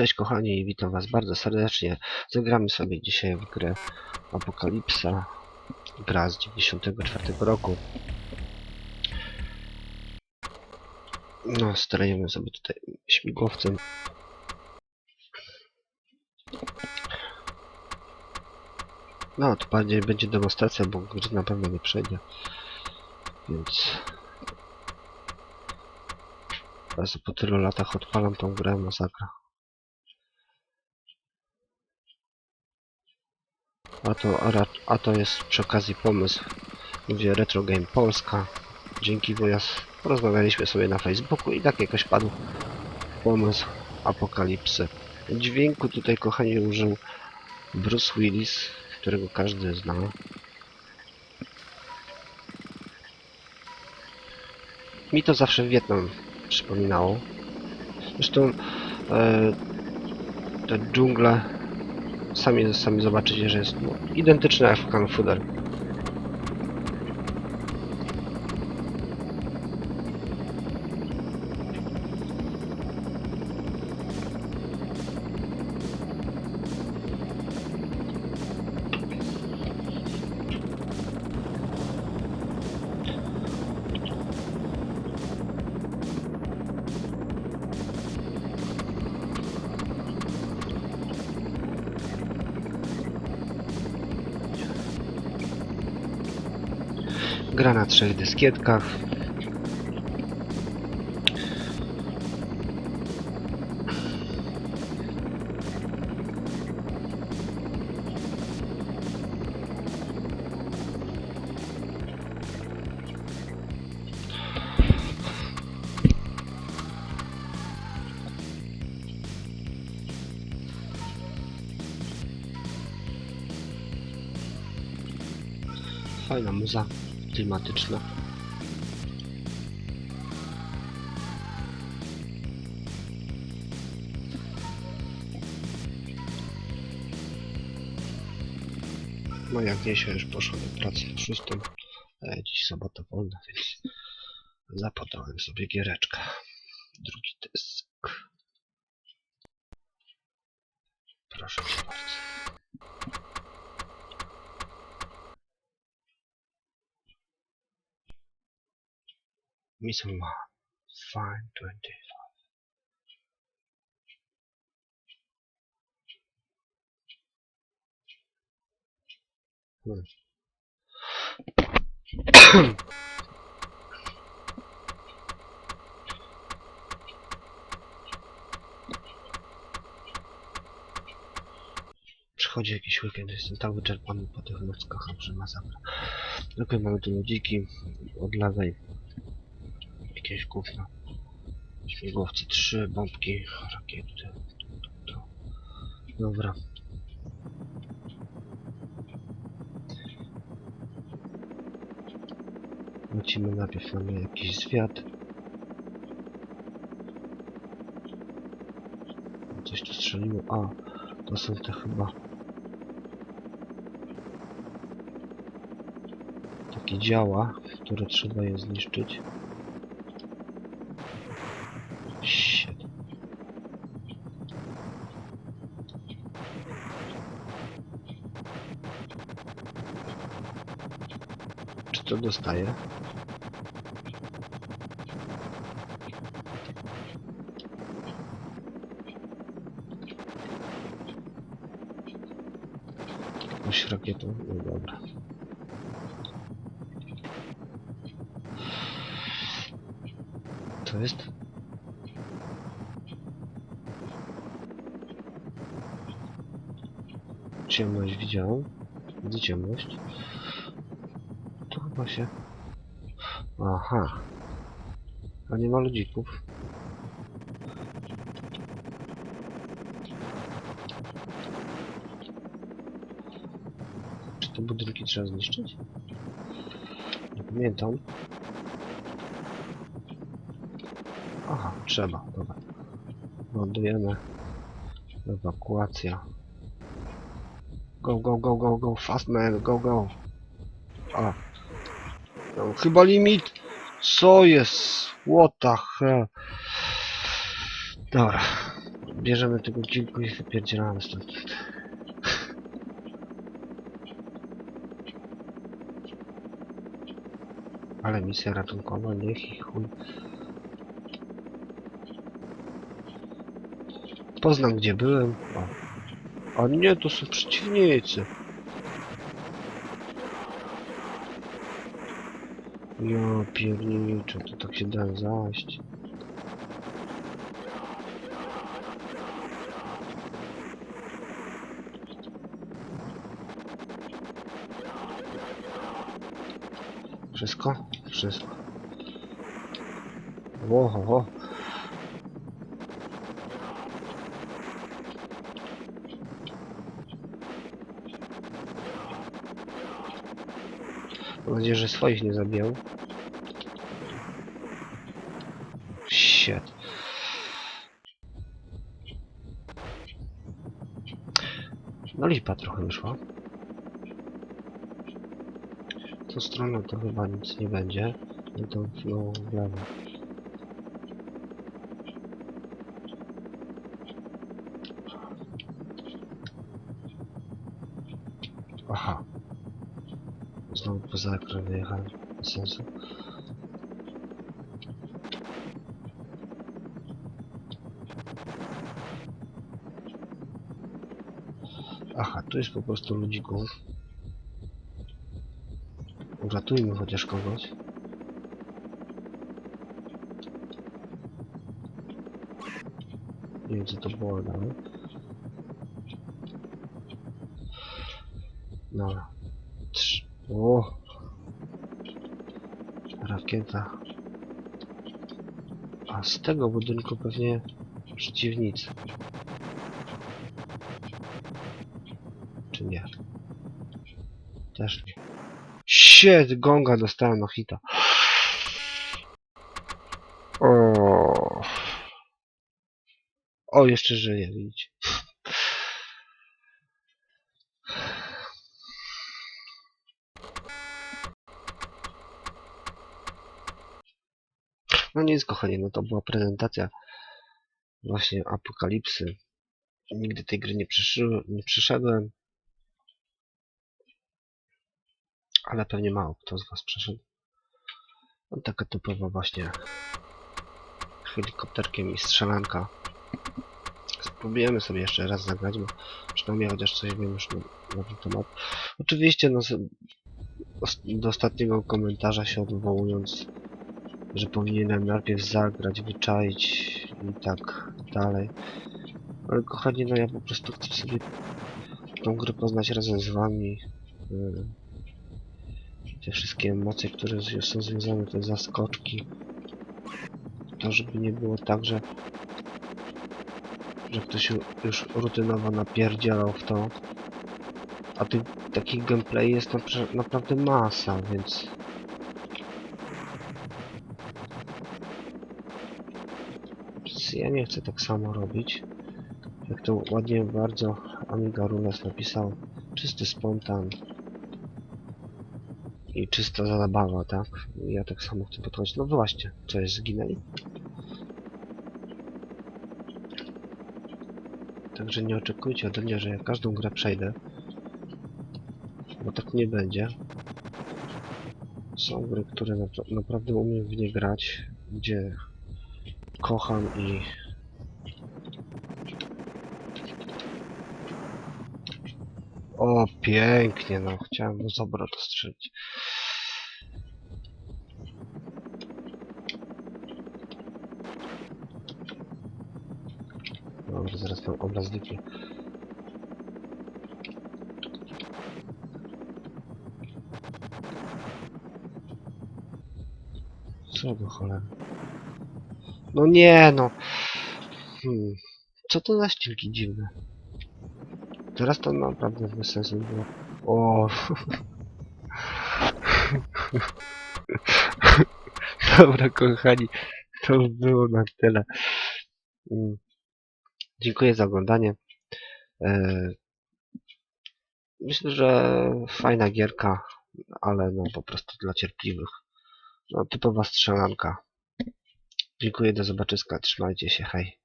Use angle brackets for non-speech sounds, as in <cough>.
Cześć kochani, witam was bardzo serdecznie. Zagramy sobie dzisiaj w grę Apokalipsa. Gra z 94 roku. No, sterujemy sobie tutaj śmigłowcem. No, to bardziej będzie demonstracja, bo gry na pewno nie przejdzie. Więc... Teraz po tylu latach odpalam tą grę, masakra. A to, a, to jest przy okazji pomysł, gdzie Retro Game Polska. Dzięki wujas porozmawialiśmy sobie na Facebooku i tak jakoś padł pomysł apokalipsy. Dźwięku tutaj kochani użył Bruce Willis, którego każdy zna. Mi to zawsze Wietnam przypominało. Zresztą e, te dżungle sami, sami zobaczycie, że jest identyczne jak w Kung FuDer. Gra na trzech dyskietkach. Fajna muza klimatyczna. No jak dzisiaj już poszłem do pracy o 6, e, dziś sobota wolna, więc zapodałem sobie giereczkę. Drugi dysk. Proszę bardzo. Misuma Fine 25. Hmm. Przychodzi jakiś weekend, jestem tak wyczerpany po tych nockach, że masakra. Tylko mamy tu ludziki od jakieś gówno. Śmigłowce 3, bombki, rakiety. Dobra. Lecimy najpierw mamy jakiś zwiat. Coś tu strzeliło. A, to są te chyba. Takie działa, które trzeba je zniszczyć. To dostaje? Jakąś rakietą? No dobra. To jest? Ciemność widziałem. Widzę ciemność. Chyba się... Aha. A nie ma ludzików. Czy te budynki trzeba zniszczyć? Nie pamiętam. Aha, trzeba, dobra. Lądujemy. Ewakuacja. Go, go, go, go, go, fast man, go, go. A. No, chyba limit. Co jest? What the? Dobra. Bierzemy tego kilku i wypierdzielamy stąd. Ale misja ratunkowa, niech ich chuj. Poznam gdzie byłem. O. A nie, to są przeciwnicy. Ja pierniczę, to tak się da zaść. Wszystko? Wszystko. Oho, Mam nadzieję, że swoich nie zabijał. Shit. No lipa trochę wyszła. Tą stroną to chyba nic nie będzie. No to no, w lewo. Aha. Znowu poza ekran wyjechałem. Bez sensu. Aha, tu jest po prostu ludzików. Uratujmy chociaż kogoś. Nie wiem co to było, ale... Dobra. Trz... O! Rakieta. A z tego budynku pewnie przeciwnicy. Czy? Też nie. Shit, gonga dostałem na hita. O. O, jeszcze żyje, widzicie. No nic, kochani, no to była prezentacja właśnie Apokalipsy. Nigdy tej gry nie, przyszy, nie przyszedłem. Ale pewnie mało kto z was przeszedł. No taka typowa właśnie helikopterkiem i strzelanka. Spróbujemy sobie jeszcze raz zagrać, bo przynajmniej chociaż coś wiem już na, na ten temat. Oczywiście no, do ostatniego komentarza się odwołując, że powinienem najpierw zagrać, wyczaić i tak dalej. Ale kochani, no ja po prostu chcę sobie tą grę poznać razem z wami. Yy, te wszystkie emocje, które są związane, te zaskoczki. To, żeby nie było tak, że że ktoś ju- już rutynowo napierdzielał w to. A tych takich gameplay jest napra- naprawdę masa, więc... Więc ja nie chcę tak samo robić. Jak to ładnie bardzo Amiga Rules napisał. Czysty spontan. I czysta zabawa, tak? Ja tak samo chcę podchodzić. No właśnie, co jest, zginęli? Także nie oczekujcie ode mnie, że ja każdą grę przejdę. Bo tak nie będzie. Są gry, które napra- naprawdę umiem w nie grać, gdzie kocham i... O, pięknie, no. Chciałem mu z obrotu strzelić. Dobra, zaraz ten obraz zniknie. Co do cholery? No nie no! Hmm. Co to za ścieżki dziwne? Teraz to naprawdę bez sensu było. O. <laughs> Dobra, kochani, to było na tyle. Mm. Dziękuję za oglądanie. E, Myślę, że fajna gierka, ale no po prostu dla cierpliwych. No typowa strzelanka. Dziękuję, do zobaczyska, trzymajcie się, hej.